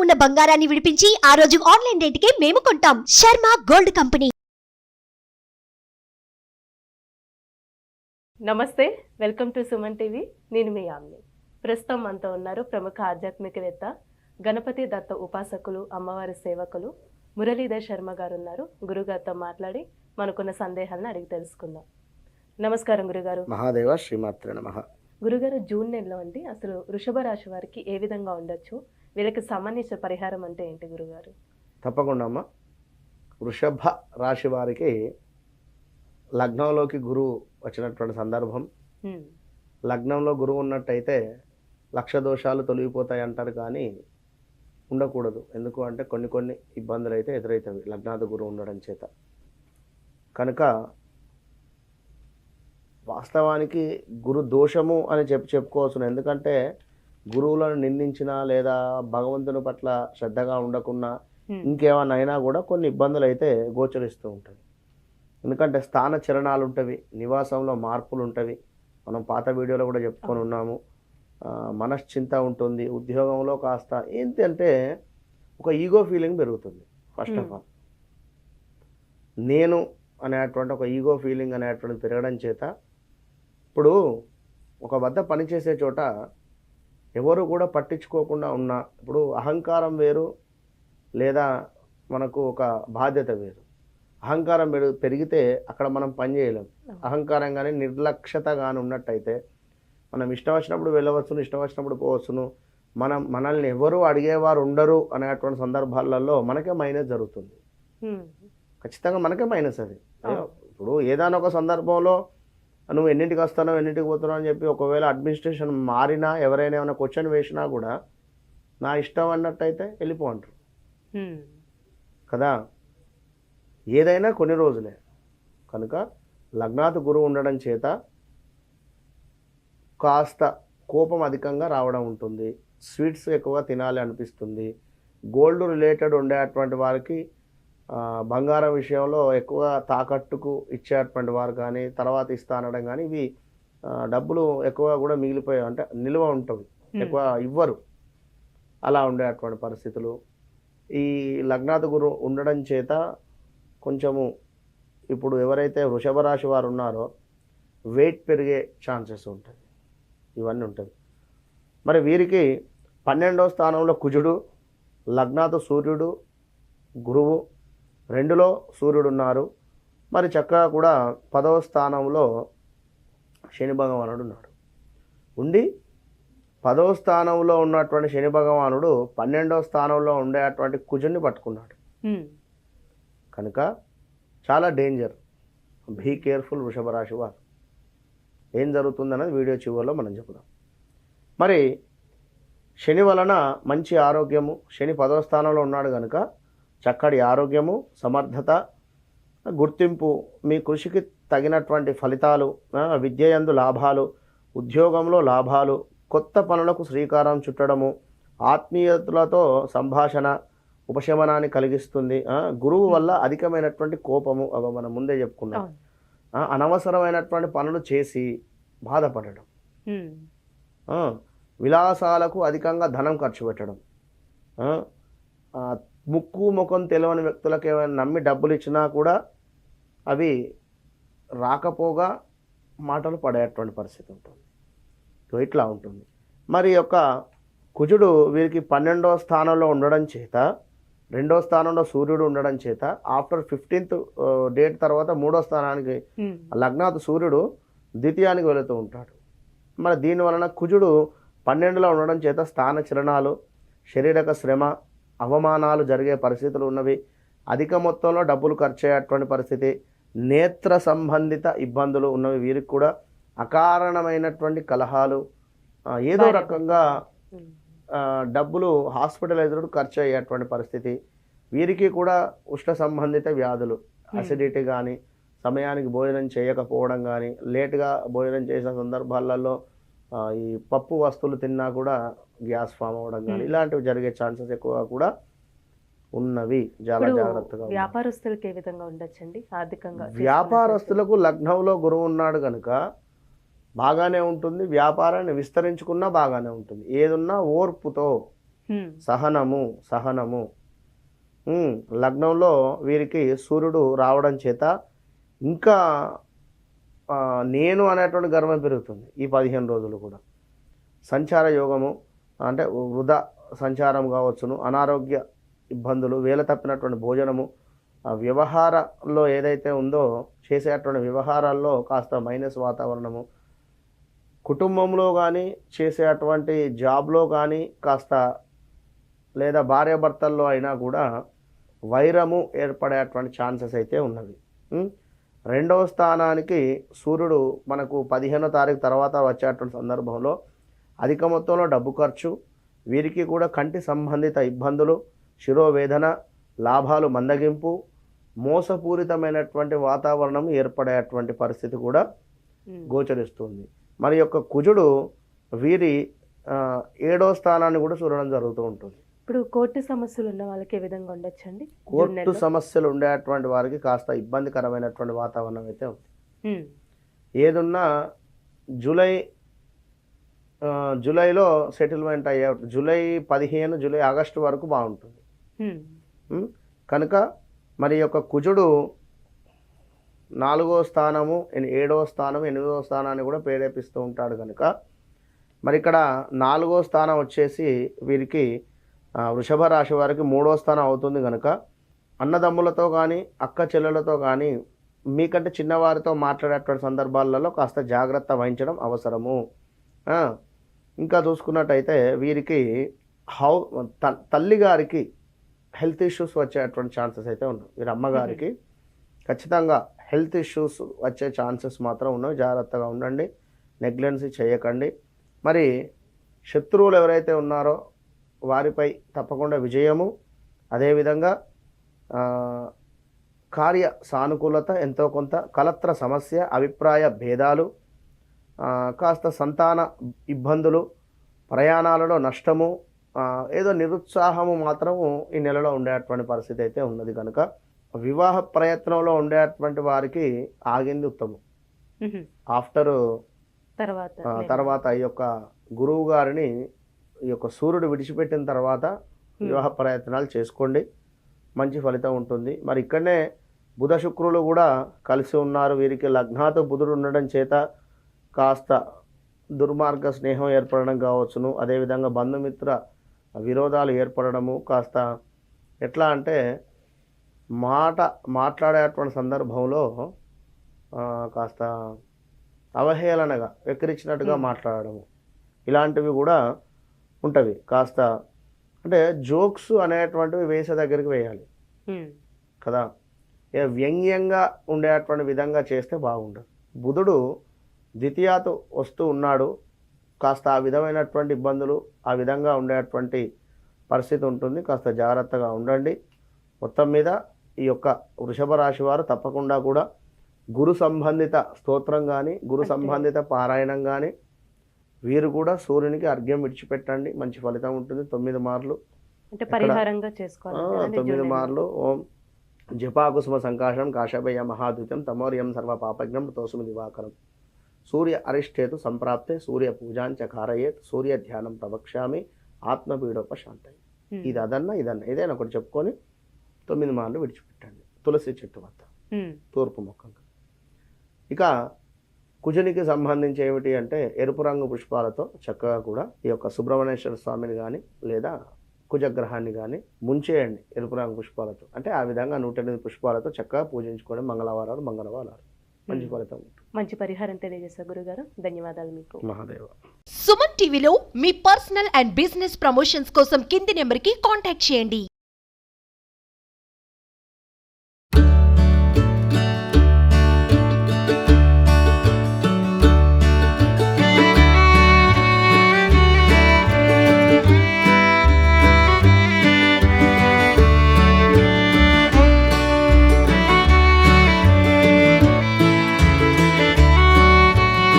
ఉన్న బంగారాన్ని విడిపించి ఆ రోజు ఆన్లైన్ రేటుకే మేము కొంటాం. Sharma gold company. నమస్తే వెల్కమ్ టు సుమన్ టీవీ. నేను మీ ఆమ్ని. ప్రస్తుతం మనతో ఉన్నారు ప్రముఖ ఆధ్యాత్మికవేత్త గణపతి దత్త ఉపాసకులు అమ్మవారి సేవకులు మురళీధర్ శర్మ గారు ఉన్నారు గురుగారితో మాట్లాడి మనకున్న సందేహాలను అడిగి తెలుసుకుందాం. నమస్కారం గురుగారు. మహాదేవ శ్రీమాత్ర నమ. గురుగారు జూన్ నెలలో అండి అసలు వృషభ రాశి వారికి ఏ విధంగా ఉండొచ్చు? వీళ్ళకి సంబంధించిన పరిహారం అంటే ఏంటి గురుగారు? తప్పకుండా అమ్మ. వృషభ రాశి వారికి లగ్నంలోకి గురువు వచ్చినటువంటి సందర్భం. లగ్నంలో గురువు ఉన్నట్టయితే లక్ష దోషాలు తొలగిపోతాయి అంటారు కానీ ఉండకూడదు. ఎందుకు అంటే కొన్ని కొన్ని ఇబ్బందులు అయితే ఎదురవుతాయి లగ్నాథ గురువు ఉండడం చేత. కనుక వాస్తవానికి గురు దోషము అని చెప్పి చెప్పుకోవచ్చు ఎందుకంటే గురువులను నిందించినా లేదా భగవంతుని పట్ల శ్రద్ధగా ఉండకున్నా హ్మ్. ఇంకేమన్నా అయినా కూడా కొన్ని ఇబ్బందులు అయితే గోచరిస్తూ ఉంటాయి. ఎందుకంటే స్థాన చరణాలు ఉంటవి నివాసంలో మార్పులు ఉంటవి మనం పాత వీడియోలో కూడా చెప్పుకొని ఉన్నాము. మనశ్చింత ఉంటుంది ఉద్యోగంలో కాస్త ఏంటి అంటే ఒక ఈగో ఫీలింగ్ పెరుగుతుంది ఫస్ట్ ఆఫ్. ఆల్. నేను అనేటువంటి ఒక ఈగో ఫీలింగ్ అనేటువంటిది పెరగడం చేత ఇప్పుడు ఒక వద్ద పనిచేసే చోట ఎవరు కూడా పట్టించుకోకుండా ఉన్న ఇప్పుడు అహంకారం వేరు లేదా మనకు ఒక బాధ్యత వేరు. అహంకారం పెరుగు పెరిగితే అక్కడ మనం పని చేయలేం. అహంకారం కానీ నిర్లక్ష్యత కానీ ఉన్నట్టయితే మనం ఇష్టం వచ్చినప్పుడు వెళ్ళవచ్చును ఇష్టం వచ్చినప్పుడు పోవచ్చును మనం మనల్ని ఎవరు అడిగేవారు ఉండరు అనేటువంటి సందర్భాలలో మనకే మైనస్ జరుగుతుంది. ఖచ్చితంగా మనకే మైనస్ అది. ఇప్పుడు ఏదైనా ఒక సందర్భంలో నువ్వు ఎన్నింటికి వస్తానో ఎన్నింటికి పోతున్నావు అని చెప్పి ఒకవేళ అడ్మినిస్ట్రేషన్ మారినా ఎవరైనా ఏమైనా క్వశ్చన్ వేసినా కూడా నా ఇష్టం అన్నట్టయితే వెళ్ళిపో అంటారు. కదా? ఏదైనా కొన్ని రోజులే. కనుక లగ్నాత్ గురువు ఉండడం చేత కాస్త కోపం అధికంగా రావడం ఉంటుంది. స్వీట్స్ ఎక్కువగా తినాలి అనిపిస్తుంది. గోల్డ్ రిలేటెడ్ ఉండేటువంటి వారికి బంగారం విషయంలో ఎక్కువ తాకట్టుకు ఇచ్చేటువంటి వారు కానీ తర్వాత ఇస్తా అనడం కానీ ఇవి డబ్బులు ఎక్కువ కూడా మిగిలిపోయాయి అంటే నిల్వ ఉంటుంది. ఎక్కువ ఇవ్వరు. అలా ఉండేటువంటి పరిస్థితులు. ఈ లగ్నాథ గురు ఉండడం చేత కొంచెము ఇప్పుడు ఎవరైతే వృషభ రాశి వారు ఉన్నారో వెయిట్ పెరిగే ఛాన్సెస్ ఉంటాయి ఇవన్నీ ఉంటాయి మరి వీరికి పన్నెండవ స్థానంలో కుజుడు లగ్నాథ సూర్యుడు గురువు రెండులో సూర్యుడు ఉన్నారు మరి చక్కగా కూడా పదవ స్థానంలో శని భగవానుడు ఉన్నాడు ఉండి పదవ స్థానంలో ఉన్నటువంటి శని భగవానుడు పన్నెండవ స్థానంలో ఉండేటువంటి కుజుని పట్టుకున్నాడు. కనుక చాలా డేంజర్. బీ కేర్ఫుల్ వృషభ రాశి వారు. ఏం జరుగుతుందన్నది వీడియో చివరిలో మనం చెప్పుదాం. మరి శని వలన మంచి ఆరోగ్యము శని పదవ స్థానంలో ఉన్నాడు కనుక చక్కటి ఆరోగ్యము సమర్థత గుర్తింపు మీ కృషికి తగినటువంటి ఫలితాలు విద్యయందు లాభాలు ఉద్యోగంలో లాభాలు కొత్త పనులకు శ్రీకారం చుట్టడము ఆత్మీయతలతో సంభాషణ ఉపశమనాన్ని కలిగిస్తుంది. గురువు వల్ల అధికమైనటువంటి కోపము అవ మనం ముందే చెప్పుకున్నాం. అనవసరమైనటువంటి పనులు చేసి బాధపడడం. విలాసాలకు అధికంగా ధనం ఖర్చు పెట్టడం. ముక్కు ముఖం తెలియని వ్యక్తులకు ఏమైనా నమ్మి డబ్బులు ఇచ్చినా కూడా అవి రాకపోగా మాటలు పడేటువంటి పరిస్థితి ఉంటుంది. సో ఇట్లా ఉంటుంది. మరి యొక్క కుజుడు వీరికి పన్నెండవ స్థానంలో ఉండడం చేత రెండో స్థానంలో సూర్యుడు ఉండడం చేత ఆఫ్టర్ ఫిఫ్టీన్త్ డేట్ తర్వాత మూడో స్థానానికి. లగ్నాథ్ సూర్యుడు ద్వితీయానికి వెళుతూ ఉంటాడు. మరి దీని వలన కుజుడు పన్నెండులో ఉండడం చేత స్థాన చలనాలు శారీరక శ్రమ అవమానాలు జరిగే పరిస్థితులు ఉన్నవి. అధిక మొత్తంలో డబ్బులు ఖర్చు అయ్యేటువంటి పరిస్థితి. నేత్ర సంబంధిత ఇబ్బందులు ఉన్నవి. వీరికి కూడా అకారణమైనటువంటి కలహాలు. ఏదో రకంగా డబ్బులు హాస్పిటలైజ్డ్ ఖర్చు అయ్యేటువంటి పరిస్థితి. వీరికి కూడా ఉష్ణ సంబంధిత వ్యాధులు. అసిడిటీ కానీ సమయానికి భోజనం చేయకపోవడం కానీ లేటుగా భోజనం చేసిన సందర్భాలలో ఈ పప్పు వస్తువులు తిన్నా కూడా గ్యాస్ ఫామ్ అవ్వడం కానీ. ఇలాంటివి జరిగే ఛాన్సెస్ ఎక్కువగా కూడా ఉన్నవి. చాలా జాగ్రత్తగా. వ్యాపారస్తులకు ఏ విధంగా ఉండొచ్చండి? ఆర్థికంగా వ్యాపారస్తులకు లగ్నంలో గురువు ఉన్నాడు కనుక బాగానే ఉంటుంది. వ్యాపారాన్ని విస్తరించుకున్నా బాగానే ఉంటుంది. ఏదున్నా ఓర్పుతో. సహనము సహనము. లగ్నంలో వీరికి సూర్యుడు రావడం చేత ఇంకా నేను అనేటువంటి గర్వం పెరుగుతుంది ఈ పదిహేను రోజులు కూడా. సంచార యోగము అంటే వృధా సంచారం కావచ్చును అనారోగ్య ఇబ్బందులు వేల తప్పినటువంటి భోజనము ఆ వ్యవహారంలో ఏదైతే ఉందో చేసేటువంటి వ్యవహారాల్లో కాస్త మైనస్ వాతావరణము కుటుంబంలో కానీ చేసేటువంటి జాబ్లో కానీ కాస్త లేదా భార్యాభర్తల్లో అయినా కూడా వైరము ఏర్పడేటువంటి ఛాన్సెస్ అయితే ఉన్నవి. రెండవ స్థానానికి సూర్యుడు మనకు పదిహేనో తారీఖు తర్వాత వచ్చేటువంటి సందర్భంలో అధిక మొత్తంలో డబ్బు ఖర్చు వీరికి కూడా కంటి సంబంధిత ఇబ్బందులు శిరోవేదన లాభాలు మందగింపు మోసపూరితమైనటువంటి వాతావరణం ఏర్పడేటువంటి పరిస్థితి కూడా. గోచరిస్తుంది మరి యొక్క కుజుడు వీరి ఏడో స్థానాన్ని కూడా చూడడం జరుగుతూ ఉంటుంది ఇప్పుడు కోర్టు సమస్యలు ఉన్న వాళ్ళకి ఏ విధంగా ఉండొచ్చండి కోర్టు? సమస్యలు ఉండేటువంటి వారికి కాస్త ఇబ్బందికరమైనటువంటి వాతావరణం అయితే ఉంది. ఏదున్నా జూలై జూలైలో సెటిల్మెంట్ అయ్యే జూలై పదిహేను జూలై ఆగస్టు వరకు బాగుంటుంది? కనుక మరి యొక్క కుజుడు నాలుగో స్థానము ఏడవ స్థానం ఎనిమిదవ స్థానాన్ని కూడా ప్రేరేపిస్తూ ఉంటాడు కనుక మరి ఇక్కడ నాలుగో స్థానం వచ్చేసి వీరికి వృషభ రాశి వారికి మూడో స్థానం అవుతుంది కనుక అన్నదమ్ములతో కానీ అక్క చెల్లెలతో కానీ మీకంటే చిన్నవారితో మాట్లాడేటువంటి సందర్భాలలో కాస్త జాగ్రత్త వహించడం అవసరము. ఇంకా చూసుకున్నట్టయితే వీరికి హౌ త- తల్లి గారికి హెల్త్ ఇష్యూస్ వచ్చేటువంటి ఛాన్సెస్ అయితే ఉన్నాయి. వీరి అమ్మగారికి ఖచ్చితంగా హెల్త్ ఇష్యూస్ వచ్చే ఛాన్సెస్ మాత్రం ఉన్నాయి. జాగ్రత్తగా ఉండండి. నెగ్లెన్సీ చేయకండి. మరి శత్రువులు ఎవరైతే ఉన్నారో వారిపై తప్పకుండా విజయము అదేవిధంగా కార్య సానుకూలత ఎంతో కొంత కలత్ర సమస్య అభిప్రాయ భేదాలు కాస్త సంతాన ఇబ్బందులు ప్రయాణాలలో నష్టము ఏదో నిరుత్సాహము మాత్రము ఈ నెలలో ఉండేటువంటి పరిస్థితి అయితే ఉన్నది కనుక వివాహ ప్రయత్నంలో ఉండేటువంటి వారికి ఆగింది ఉత్తమం. ఆఫ్టర్ తర్వాత. తర్వాత ఈ యొక్క గురువు గారిని ఈ యొక్క సూర్యుడు విడిచిపెట్టిన తర్వాత. వివాహ ప్రయత్నాలు చేసుకోండి. మంచి ఫలితం ఉంటుంది. మరి ఇక్కడనే బుధ శుక్రులు కూడా కలిసి ఉన్నారు. వీరికి లగ్నాతో బుధుడు ఉండడం చేత కాస్త దుర్మార్గ స్నేహం ఏర్పడడం కావచ్చును. అదేవిధంగా బంధుమిత్ర విరోధాలు ఏర్పడము కాస్త ఎట్లా అంటే మాట మాట్లాడేటువంటి సందర్భంలో కాస్త అవహేళనగా వెక్కిరించినట్టుగా. మాట్లాడడము. ఇలాంటివి కూడా ఉంటవి కాస్త అంటే జోక్స్ అనేటువంటివి వేసే దగ్గరికి వేయాలి. కదా? వ్యంగ్యంగా ఉండేటువంటి విధంగా చేస్తే బాగుండదు. బుధుడు ద్వితీయాతు వస్తూ ఉన్నాడు. కాస్త ఆ విధమైనటువంటి ఇబ్బందులు ఆ విధంగా ఉండేటువంటి పరిస్థితి ఉంటుంది. కాస్త జాగ్రత్తగా ఉండండి. మొత్తం మీద ఈ యొక్క వృషభ రాశి వారు తప్పకుండా కూడా గురు సంబంధిత స్తోత్రం కానీ గురు సంబంధిత పారాయణం కానీ వీరు కూడా సూర్యునికి అర్ఘ్యం విడిచిపెట్టండి. మంచి ఫలితం ఉంటుంది. తొమ్మిది మార్లు అంటే పరిహారంగా చేసుకోవాలి. తొమ్మిది. మార్లు ఓం జపాకుసుమ సంకాశం కాశభయ మహాద్యుతం తమోర్యం సర్వ పాపజ్ఞం తోసుమి దివాకరం. సూర్య అరిష్టేతు సంప్రాప్తే సూర్య పూజాంచ కారయేత్ సూర్య ధ్యానం ప్రవక్ష్యామి ఆత్మపీడోపశాంతయి. హ్మ్. ఇది అదన్నా ఇదన్నా. ఏదైనా ఒకటి చెప్పుకొని తొమ్మిది మార్లు విడిచిపెట్టండి. తులసి చెట్టు వద్ద. తూర్పు ముఖంగా. ఇక కుజునికి సంబంధించి ఏమిటి అంటే ఎరుపు రంగు పుష్పాలతో చక్కగా కూడా ఈ యొక్క సుబ్రహ్మణ్యేశ్వర స్వామిని కానీ లేదా కుజగ్రహాన్ని కానీ ముంచేయండి ఎరుపు రంగు పుష్పాలతో. అంటే ఆ విధంగా నూట ఎనిమిది పుష్పాలతో చక్కగా పూజించుకోవడం మంగళవారాలు మంగళవారాలు. మంచి. ఫలితం మంచి పరిహారం తెలియజేస్తారు గురుగారు. ధన్యవాదాలు మీకు. మహాదేవ. సుమన్ టీవీలో మీ పర్సనల్ అండ్ బిజినెస్ ప్రమోషన్స్ కోసం కింది నెంబర్కి కాంటాక్ట్ చేయండి.